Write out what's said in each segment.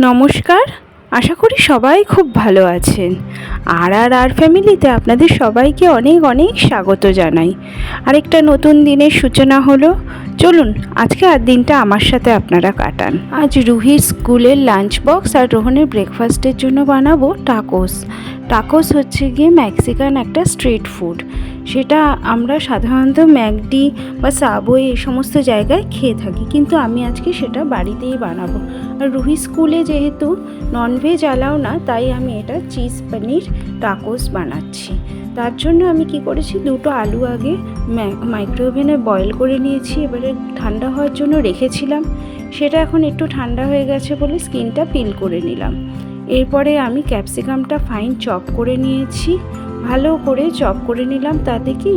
নমস্কার, আশা করি সবাই খুব ভালো আছেন। আর আর আর ফ্যামিলিতে আপনাদের সবাইকে অনেক অনেক স্বাগত জানাই। আরেকটা নতুন দিনের সূচনা হলো চলুন, আজকে আর দিনটা আমার সাথে আপনারা কাটান। আজ রুহির স্কুলের লাঞ্চ বক্স আর রোহনের ব্রেকফাস্টের জন্য বানাবো টাকোস টাকোস হচ্ছে গিয়ে মেক্সিকান একটা স্ট্রিট ফুড সেটা আমরা সাধারণত ম্যাকডি বা সাবওয়ে এই সমস্ত জায়গায় খেয়ে থাকি, কিন্তু আমি আজকে সেটা বাড়িতেই বানাবো। আর রুহি স্কুলে যেহেতু ননভেজ অ্যালাও না, তাই আমি এটা চিজ পনির টাকোস বানাচ্ছি। তার জন্য আমি কি করেছি? দুটো আলু আগে মাইক্রোওভেনে বয়েল করে নিয়েছি। এবারে ঠান্ডা হওয়ার জন্য রেখেছিলাম। সেটা এখন একটু ঠান্ডা হয়ে গেছে বলে স্কিনটা পিল করে নিলাম। এরপরে আমি ক্যাপসিকামটা ফাইন চপ করে নিয়েছি। ভালো করে চপ করে নিলাম। তাতে কি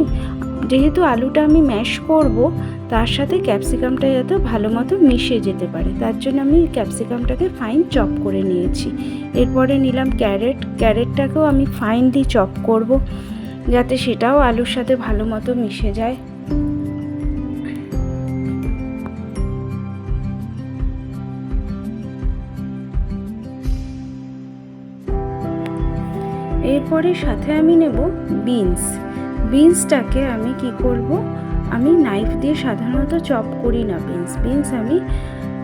যেহেতু আলুটা আমি ম্যাশ করব, তার সাথে ক্যাপসিকামটা যাতে ভালো মতো মিশে যেতে পারে। তার জন্য আমি ক্যাপসিকামটাকে ফাইন চপ করে নিয়েছি। এরপরে নিলাম ক্যারেট ক্যারেটটাকেও আমি ফাইনলি চপ করব, যাতে সেটাও আলুর সাথে ভালো মতো মিশে যায়। এরপরে সাথে আমি নেব বিনস বিনসটাকে আমি কি করব? আমি নাইফ দিয়ে সাধারণত চপ করি না বিনস। বিনস আমি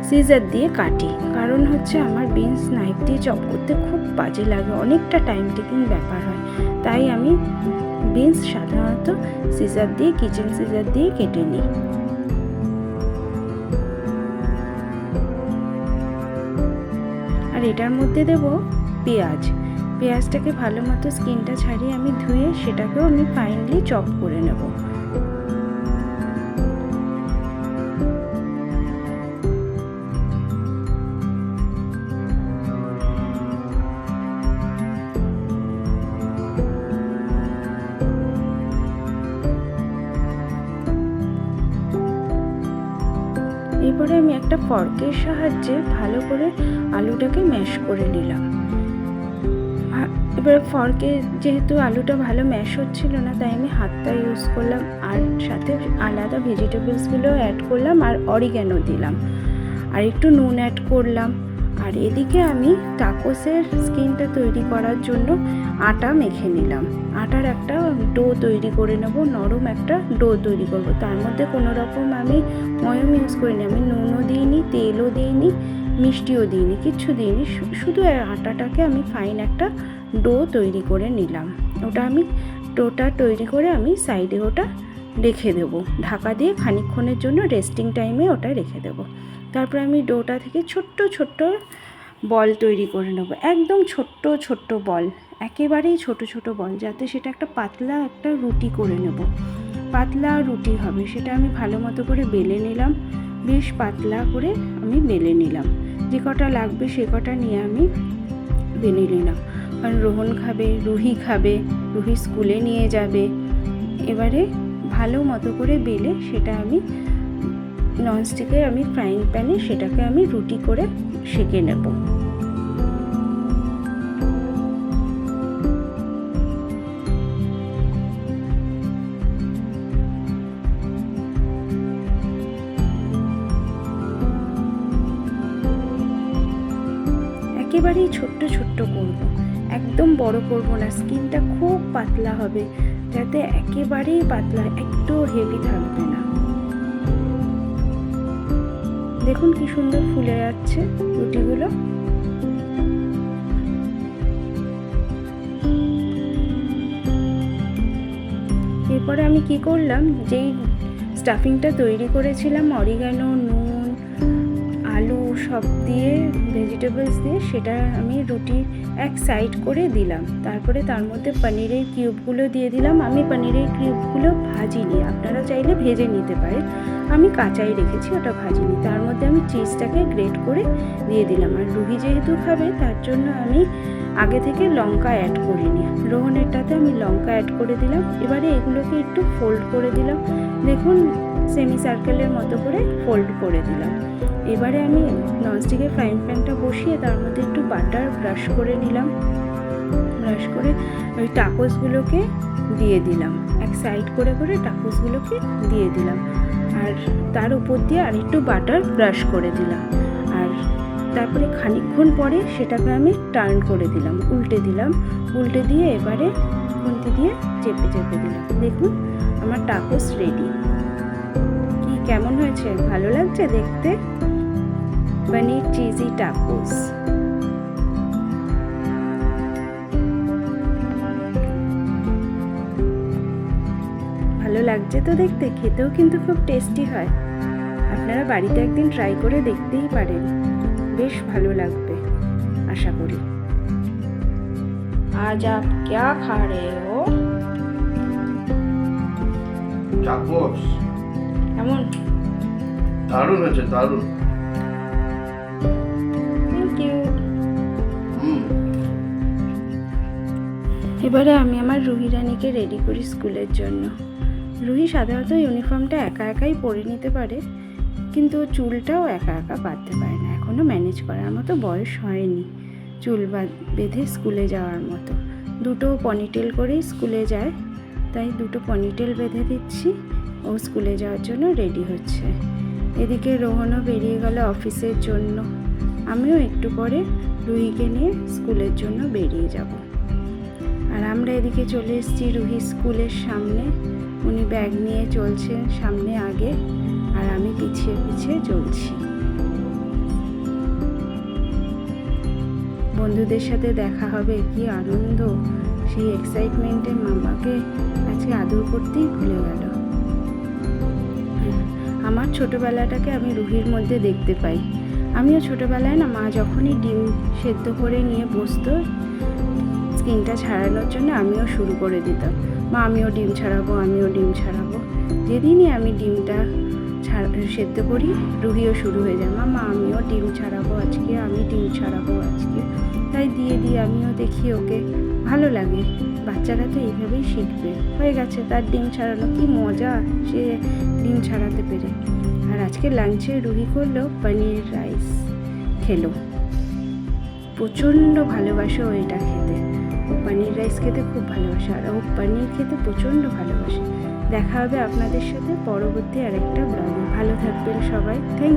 সিজার দিয়ে কাটি। কারণ হচ্ছে আমার বিনস নাইফ দিয়ে চপ করতে খুব বাজে লাগে। অনেকটা টাইম টেকিং ব্যাপার হয়। তাই আমি বিনস সাধারণত সিজার দিয়ে কিচেন সিজার দিয়ে কেটে নিই। আর এটার মধ্যে দেব পেঁয়াজ। পেঁয়াজটাকে ভালো মতো স্কিনটা ছাড়িয়ে আমি ধুয়ে সেটাকেও আমি ফাইনলি চপ করে নেব। এরপরে আমি একটা ফর্কের সাহায্যে ভালো করে আলুটাকে ম্যাশ করে নিলাম। এবার ফর্কে যেহেতু আলুটা ভালো ম্যাশ হচ্ছিল না, তাই আমি হাতটা ইউজ করলাম আর সাথে আলাদা ভেজিটেবলসগুলো অ্যাড করলাম আর অরিগ্যানো দিলাম। আর একটু নুন অ্যাড করলাম। আর এদিকে আমি টাকোসের স্কিনটা তৈরি করার জন্য আটা মেখে নিলাম। আটার একটা ডো তৈরি করে নেব, নরম একটা ডো তৈরি করব। তার মধ্যে কোনো রকম আমি ময়ম ইউজ করিনি, আমি নুনও দিইনি, তেলও দিইনি। মিষ্টিও দিইনি, কিচ্ছু দিইনি। শুধু আটাটাকে আমি ফাইন একটা ডো তৈরি করে নিলাম। ওটা আমি ডোটা তৈরি করে আমি সাইডে ওটা রেখে দেবো। ঢাকা দিয়ে খানিক্ষণের জন্য রেস্টিং টাইমে ওটা রেখে দেবো। তারপর আমি ডোটা থেকে ছোট্ট ছোট্ট বল তৈরি করে নেব। একদম ছোট্ট ছোট্ট বল, একেবারেই ছোট ছোট বল, যাতে সেটা একটা পাতলা একটা রুটি করে নেব। পাতলা রুটি হবে, সেটা আমি ভালো মতো করে বেলে নিলাম। বেশ পাতলা করে আমি বেলে নিলাম। যে কটা লাগবে সে কটা নিয়ে আমি বেনে নিলাম। কারণ রোহন খাবে, রুহি খাবে, রুহি স্কুলে নিয়ে যাবে। এবারে ভালো মতো করে বেলে সেটা আমি ননস্টিকে আমি ফ্রাইং প্যানে সেটাকে আমি রুটি করে সেঁকে নেব। একেবারেই ছোট্ট ছোট্ট করব। একদম বড় করব না, স্কিনটা খুব পাতলা হবে, যাতে একেবারেই পাতলা, একটু হেভি থাকবে না। দেখুন কি সুন্দর ফুলে যাচ্ছে রুটিগুলো। এরপরে আমি কি করলাম, যেই স্টাফিংটা তৈরি করেছিলাম অরিগানো নুন সব দিয়ে ভেজিটেবলস দিয়ে সেটা আমি রুটি এক সাইড করে দিলাম। তারপরে তার মধ্যে পনিরের কিউবগুলো দিয়ে দিলাম। আমি পনিরের কিউবগুলো ভাজিনি। আপনারা চাইলে ভেজে নিতে পারেন। আমি কাঁচাই রেখেছি, ওটা ভাজিনি। তার মধ্যে আমি চিজটাকে গ্রেট করে দিয়ে দিলাম। আর রুহি যেহেতু খাবে, তার জন্য আমি আগে থেকে লঙ্কা অ্যাড করিনি। রোহনেরটাতে আমি লঙ্কা অ্যাড করে দিলাম। এবারে এগুলোকে একটু ফোল্ড করে দিলাম। দেখুন সেমি সার্কেলের মতো করে ফোল্ড করে দিলাম। এবারে আমি ননস্টিকের ফ্রাইং প্যানটা বসিয়ে তার মধ্যে একটু বাটার ব্রাশ করে নিলাম। ব্রাশ করে ওই টাকোসগুলোকে দিয়ে দিলাম। এক সাইড করে করে টাকোসগুলোকে দিয়ে দিলাম। আর তার উপর দিয়ে আর একটু বাটার ব্রাশ করে দিলাম। আর তারপরে খানিকক্ষণ পরে সেটাকে আমি টার্ন করে দিলাম, উল্টে দিলাম। উল্টে দিয়ে এবারে খুন্তি দিয়ে চেপে চেপে দিলাম। দেখুন, আমার টাকোস রেডি কি কেমন হয়েছে? ভালো লাগছে দেখতে? পনির চিজি টাকোস ভালো লাগছে তো দেখতে খেতেও কিন্তু খুব টেস্টি হয় আপনারা বাড়িতে একদিন ট্রাই করে দেখতেই পারেন বেশ ভালো লাগবে আশা করি আজ আপ क्या खा रहे हो চাকস কেমন দারুণ হয়েছে দারুণ এবারে আমি আমার রুহি রানীকে রেডি করি স্কুলের জন্য। রুহি সাধারণত ইউনিফর্মটা একা একাই পরে নিতে পারে, কিন্তু চুলটাও একা একা বাঁধতে পারে না। এখনও ম্যানেজ করার মতো বয়স হয়নি চুল বাঁধ- স্কুলে যাওয়ার মতো। দুটো পনিটেল করেই স্কুলে যায়, তাই দুটো পনিটেল বেঁধে দিচ্ছি, ও স্কুলে যাওয়ার জন্য রেডি হচ্ছে। এদিকে রোহনও বেরিয়ে গেল অফিসের জন্য। আমিও একটু পরে রুহিকে নিয়ে স্কুলের জন্য বেরিয়ে যাব। আর আমরা এদিকে চলে এসেছি রুহি স্কুলের সামনে। উনি ব্যাগ নিয়ে চলছেন সামনে আগে, আর আমি পিছিয়ে পিছিয়ে চলছি। বন্ধুদের সাথে দেখা হবে, কি আনন্দ। সেই এক্সাইটমেন্টে মামাকে আজকে আদর করতেই ভুলে গেল। আমার ছোটবেলাটাকে আমি রুহির মধ্যে দেখতে পাই। আমিও ছোটবেলায় না মা যখনই ডিম সেদ্ধ করে নিয়ে বসতো স্কিনটা ছাড়ানোর জন্য আমিও শুরু করে দিতাম। মা, আমিও ডিম ছাড়াবো, আমিও ডিম ছাড়াবো। যেদিনই আমি ডিমটা সেদ্ধ করি, রুহিও শুরু হয়ে যায়। মা মা, আমিও ডিম ছাড়াবো আজকে, আমি ডিম ছাড়াবো আজকে। তাই দিয়ে দিয়ে আমিও দেখি ওকে ভালো লাগে। বাচ্চারা তো এইভাবেই শিখবে। হয়ে গেছে, তার ডিম ছাড়ানো কি মজা, সে ডিম ছাড়াতে পেরে। আর আজকে লাঞ্চে রুহি করল পনির রাইস খেলো। প্রচণ্ড ভালোবাসে এটা খেতে। ও পনির রাইস খেতে খুব ভালোবাসে আর ও পনির খেতে প্রচণ্ড ভালোবাসে। দেখা হবে আপনাদের সাথে পরবর্তী আরেকটা ব্লগে ভালো থাকবেন সবাই। থ্যাংক